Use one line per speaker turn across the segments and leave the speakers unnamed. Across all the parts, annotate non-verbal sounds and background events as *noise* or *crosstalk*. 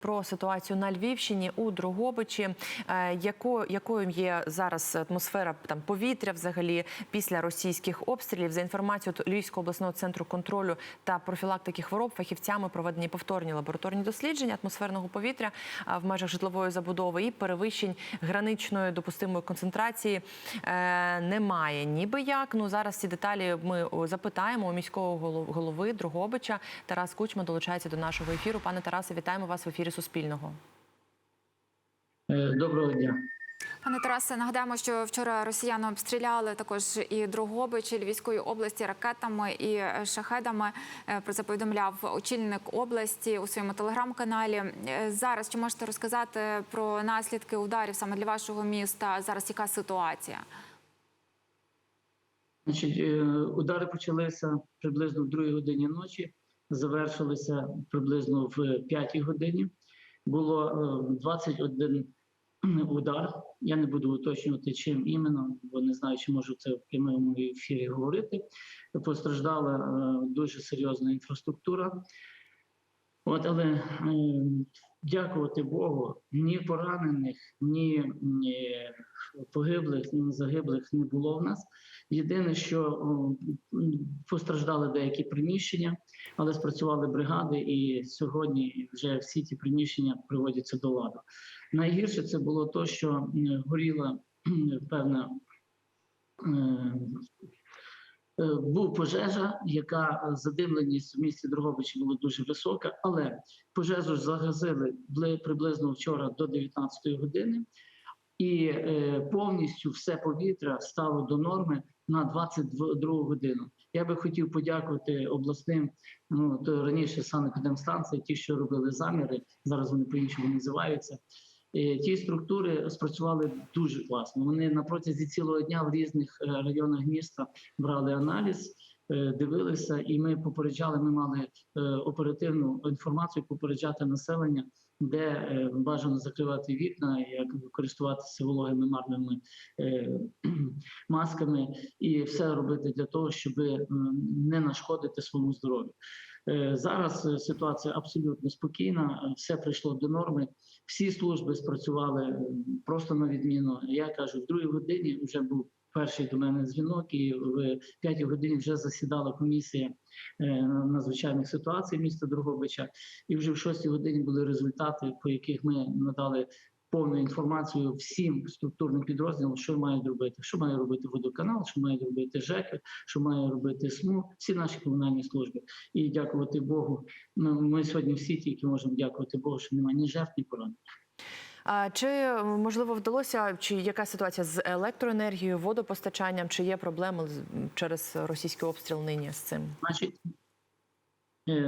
Про ситуацію на Львівщині у Дрогобичі, Е, яко, якою є зараз атмосфера там повітря, взагалі після російських обстрілів, за інформацією Львівського обласного центру контролю та профілактики хвороб, фахівцями проведені повторні лабораторні дослідження атмосферного повітря в межах житлової забудови і перевищень граничної допустимої концентрації е, немає. Ніби як ну зараз ці деталі ми запитаємо у міського голов- голови Дрогобича. Тарас Кучма долучається до нашого ефіру. Пане Тарасе, вітаємо вас в ефірі Суспільного.
Е, Доброго дня.
Пане Тарасе, нагадаємо, що вчора росіяни обстріляли також і Дрогобич, і Львівської області ракетами і е, шахедами. Е, Про це повідомляв очільник області у своєму телеграм-каналі. Зараз чи можете розказати про наслідки ударів саме для вашого міста? Зараз яка ситуація?
Значить, удари почалися приблизно в 2 годині ночі, завершилися приблизно в 5 годині. Було е, 21 удар. Я не буду уточнювати, чим іменно, бо не знаю, чи можу це в прямому ефірі говорити. Постраждала е, дуже серйозна інфраструктура. От, але е, дякувати Богу, ні поранених, ні, ні погиблих, ні загиблих не було в нас. Єдине, що о, постраждали деякі приміщення, але спрацювали бригади, і сьогодні вже всі ті приміщення приводяться до ладу. Найгірше це було то, що горіла певна. Е, е, Був пожежа, яка задимленість в місті Дрогобичі була дуже висока, але пожежу загасили бли- приблизно вчора до 19 години, і е, повністю все повітря стало до норми на 22 годину. Я би хотів подякувати обласним, ну то раніше санепідемстанції, ті, що робили заміри, зараз вони по-іншому називаються. Е, Ті структури спрацювали дуже класно. Вони на протязі цілого дня в різних е, районах міста брали аналіз, е, дивилися, і ми попереджали. Ми мали оперативну інформацію попереджати населення, де бажано закривати вікна, як користуватися вологими марними масками, і все робити для того, щоб не нашкодити своєму здоров'ю. Е, Зараз е, ситуація абсолютно спокійна, е, все прийшло до норми. Всі служби спрацювали просто на відміну. Я кажу, в другій годині вже був перший до мене дзвінок, і в п'ятій годині вже засідала комісія надзвичайних ситуацій міста Дрогобича. І вже в шостій годині були результати, по яких ми надали повну інформацію всім структурним підрозділам, що мають робити, що має робити водоканал, що має робити ЖЕК, що має робити СМУ, всі наші комунальні служби. І дякувати Богу. Ми, ми сьогодні всі тільки можемо дякувати Богу, що немає ні жертв, ні поранених.
А чи можливо вдалося, чи яка ситуація з електроенергією, водопостачанням? Чи є проблеми через російський обстріл нині з цим?
Значить,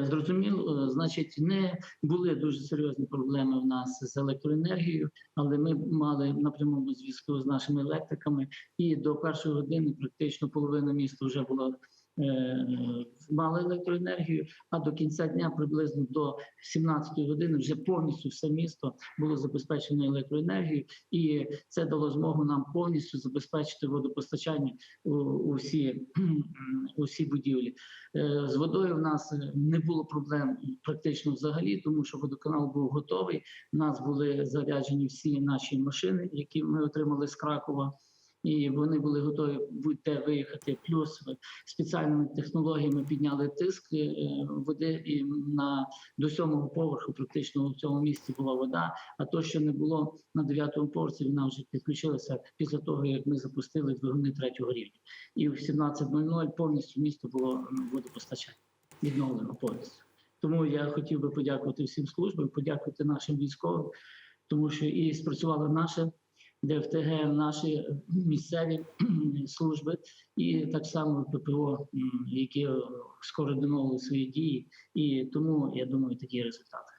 зрозуміло, е, значить, не були дуже серйозні проблеми в нас з електроенергією, але ми мали на прямому зв'язку з нашими електриками, і до першої години практично половина міста вже була. Е, Мали електроенергію, а до кінця дня, приблизно до 17 години, вже повністю все місто було забезпечено електроенергією, і це дало змогу нам повністю забезпечити водопостачання у, всі, *clears throat* у всі будівлі. Е, З водою в нас е, не було проблем практично взагалі, тому що водоканал був готовий. У нас були заряджені всі наші машини, які ми отримали з Кракова. І вони були готові будь-де виїхати. Плюс спеціальними технологіями підняли тиск е, води, і на до сьомого поверху практично в цьому місці була вода. А то, що не було на дев'ятому поверсі, вона вже підключилася після того, як ми запустили двигуни третього рівня. І в 17.00 повністю місто було водопостачання відновлено повністю. Тому я хотів би подякувати всім службам, подякувати нашим військовим, тому що і спрацювала наша ДФТГ, наші місцеві служби, і так само ППО, які е, скоординували свої дії. І тому я думаю, такі результати.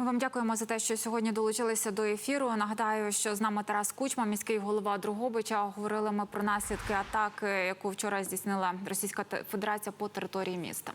Ми вам дякуємо за те, що сьогодні долучилися до ефіру. Нагадаю, що з нами Тарас Кучма, міський голова Дрогобича. Говорили ми про наслідки атаки, яку вчора здійснила Російська Федерація по території міста.